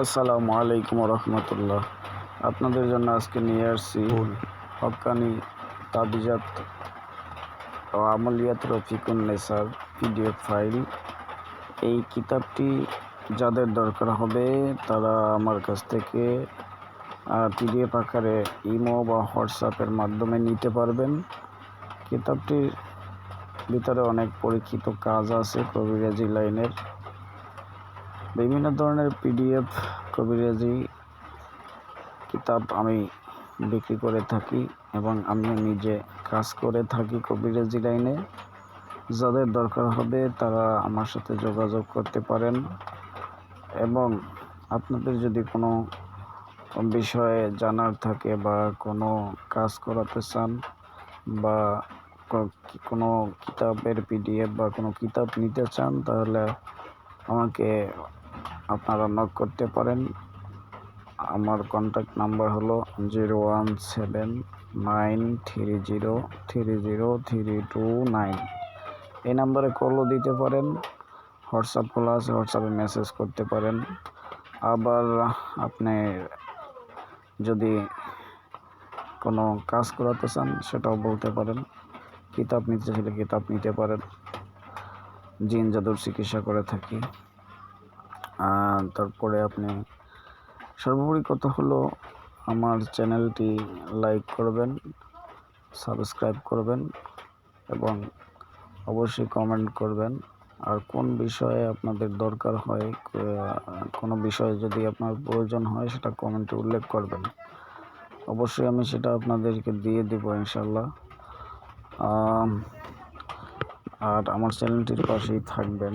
আসসালামু আলাইকুম রহমতুল্লাহ আপনাদের জন্য আজকে নিয়ে আসছি হকানি তাবিজাত ও আমলিয়াত রফিকুন নেসার পিডিএফ ফাইল। এই কিতাবটি যাদের দরকার হবে তারা আমার কাছ থেকে পিডিএফ আকারে ইমো বা হোয়াটসঅ্যাপের মাধ্যমে নিতে পারবেন। কিতাবটির ভিতরে অনেক পরীক্ষিত কাজ আছে কবিরাজি লাইনের। বিভিন্ন ধরনের পিডিএফ কবিরাজি কিতাব আমি বিক্রি করে থাকি এবং আমি নিজে কাজ করে থাকি কবিরাজি লাইনে। যাদের দরকার হবে তারা আমার সাথে যোগাযোগ করতে পারেন। এবং আপনাদের যদি কোনো বিষয়ে জানার থাকে বা কোনো কাজ করাতে চান বা কোনো কিতাবের পিডিএফ বা কোনো কিতাব নিতে চান, তাহলে আমাকে আপনারা নক করতে পারেন। আমার কন্ট্যাক্ট নাম্বার হলো zero one seven nine three zero three zero three two nine এই নাম্বারে কলও দিতে পারেন হোয়াটসঅ্যাপ খোলা আছে হোয়াটসঅ্যাপে মেসেজ করতে পারেন। আবার আপনি যদি কোনো কাজ করাতে চান, সেটাও বলতে পারেন। কিতাব নিতে চাইলে কিতাব নিতে পারেন। জিন জাদুর চিকিৎসা করে থাকি। তারপরে আপনি সর্বোপরি কথা হলো আমার চ্যানেলটি লাইক করবেন, সাবস্ক্রাইব করবেন এবং অবশ্যই কমেন্ট করবেন। আর কোন বিষয়ে আপনাদের দরকার হয়, কোনো বিষয়ে যদি আপনার প্রয়োজন হয় সেটা কমেন্টে উল্লেখ করবেন। অবশ্যই আমি সেটা আপনাদেরকে দিয়ে দেবো ইনশাল্লাহ আর আমার চ্যানেলটির পাশেই থাকবেন।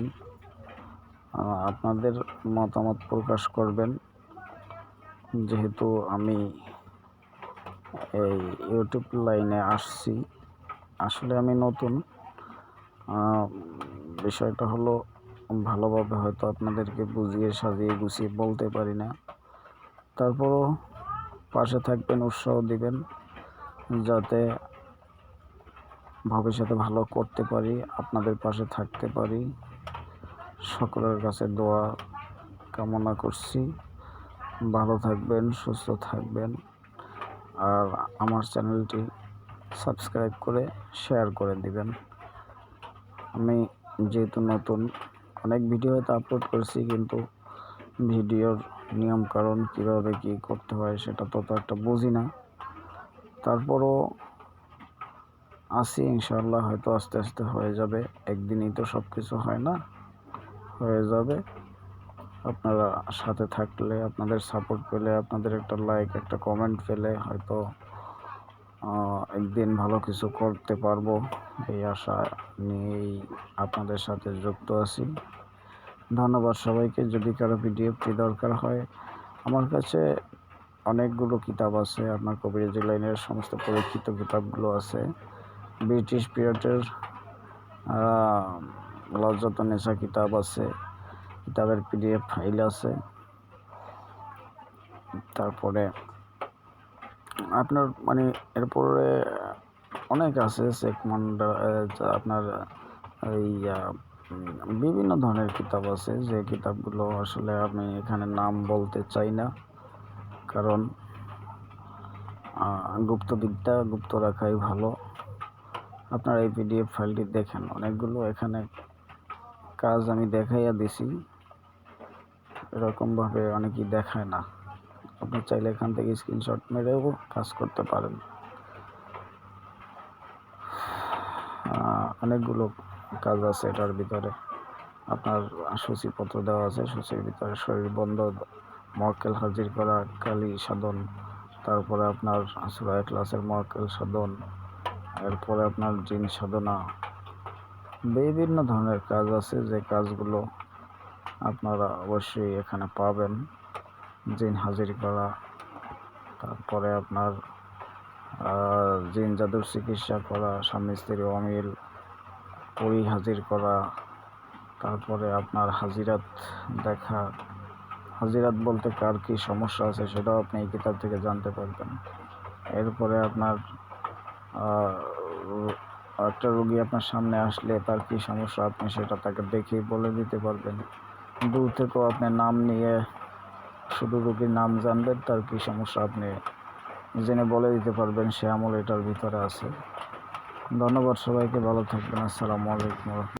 আপনাদের মতামত প্রকাশ করবেন। যেহেতু আমি এই ইউটিউব লাইনে আসছি, আসলে আমি নতুন। বিষয়টা হলো, ভালোভাবে হয়তো আপনাদেরকে বুঝিয়ে সাজিয়ে গুছিয়ে বলতে পারি না। তারপরও পাশে থাকবেন, উৎসাহ দিবেন, যাতে ভবিষ্যতে ভালো করতে পারি, আপনাদের পাশে থাকতে পারি। সকলের কাছে দোয়া কামনা করছি। ভালো থাকবেন, সুস্থ থাকবেন। আর আমার চ্যানেলটি সাবস্ক্রাইব করে শেয়ার করে দিবেন। আমি যেহেতু নতুন, অনেক ভিডিও হয়তো আপলোড করেছি, কিন্তু ভিডিওর নিয়ম কারণ কীভাবে কী করতে হয় সেটা তত একটা বুঝি না। তারপরও আসি ইনশাল্লাহ হয়তো আস্তে আস্তে হয়ে যাবে। একদিনই তো সব কিছু হয় না। হয়ে যাবে। আপনারা সাথে থাকলে, আপনাদের সাপোর্ট পেলে, আপনাদের একটা লাইক একটা কমেন্ট পেলে হয়তো একদিন ভালো কিছু করতে পারব। এই আশা নিয়েই আপনাদের সাথে যুক্ত আছি। ধন্যবাদ সবাইকে। যদি কারও পিডিএফটি দরকার হয়, আমার কাছে অনেকগুলো কিতাব আছে। আপনার কবিরাজি লাইনের সমস্ত পরীক্ষিত কিতাবগুলো আছে। ব্রিটিশ পিরিয়ডের লজ্জত নেশা কিতাব আছে, কিতাবের পিডিএফ ফাইল আছে। তারপরে আপনার মানে এরপরে অনেক আছে সেকমান্ডা আপনার এই বিভিন্ন ধরনের কিতাব আছে। যে কিতাবগুলো আসলে আমি এখানে নাম বলতে চাই না। কারণ গুপ্তবিদ্যা, গুপ্ত রাখাই ভালো। আপনার এই পিডিএফ ফাইলটি দেখেন, অনেকগুলো এখানে কাজ আমি দেখাইয়া দিছি। এরকমভাবে অনেকেই দেখায় না। আপনি চাইলে এখান থেকে স্ক্রিনশট মেরেও কাজ করতে পারেন। অনেকগুলো কাজ আছে এটার ভিতরে। আপনার সূচিপত্র দেওয়া আছে, সূচির ভিতরে শরীর বন্ধ, মক্কেল হাজির করা, কালী সাধন, তারপরে আপনার সুরায় ক্লাসের মক্কেল সাধন, এরপরে আপনার জিন সাধনা বিভিন্ন ধরনের কাজ আছে যে কাজগুলো আপনারা অবশ্যই এখানে পাবেন। জিন হাজির করা তারপরে আপনার জিন জাদুর চিকিৎসা করা, স্বামী স্ত্রী অমিল, পরি হাজির করা, তারপরে আপনার হাজিরাত দেখা। হাজিরাত বলতে কার কী সমস্যা আছে সেটাও আপনি এই কিতাব থেকে জানতে পারবেন। এরপরে আপনার একটা রোগী আপনার সামনে আসলে তার কী সমস্যা, আপনি সেটা তাকে দেখেই বলে দিতে পারবেন। দূর থেকেও আপনি নাম নিয়ে শুধু রোগীর নাম জানবেন, তার কী সমস্যা আপনি জেনে বলে দিতে পারবেন, সে আমল এটার ভিতরে আছে। ধন্যবাদ সবাইকে, ভালো থাকবেন, আসসালামু আলাইকুম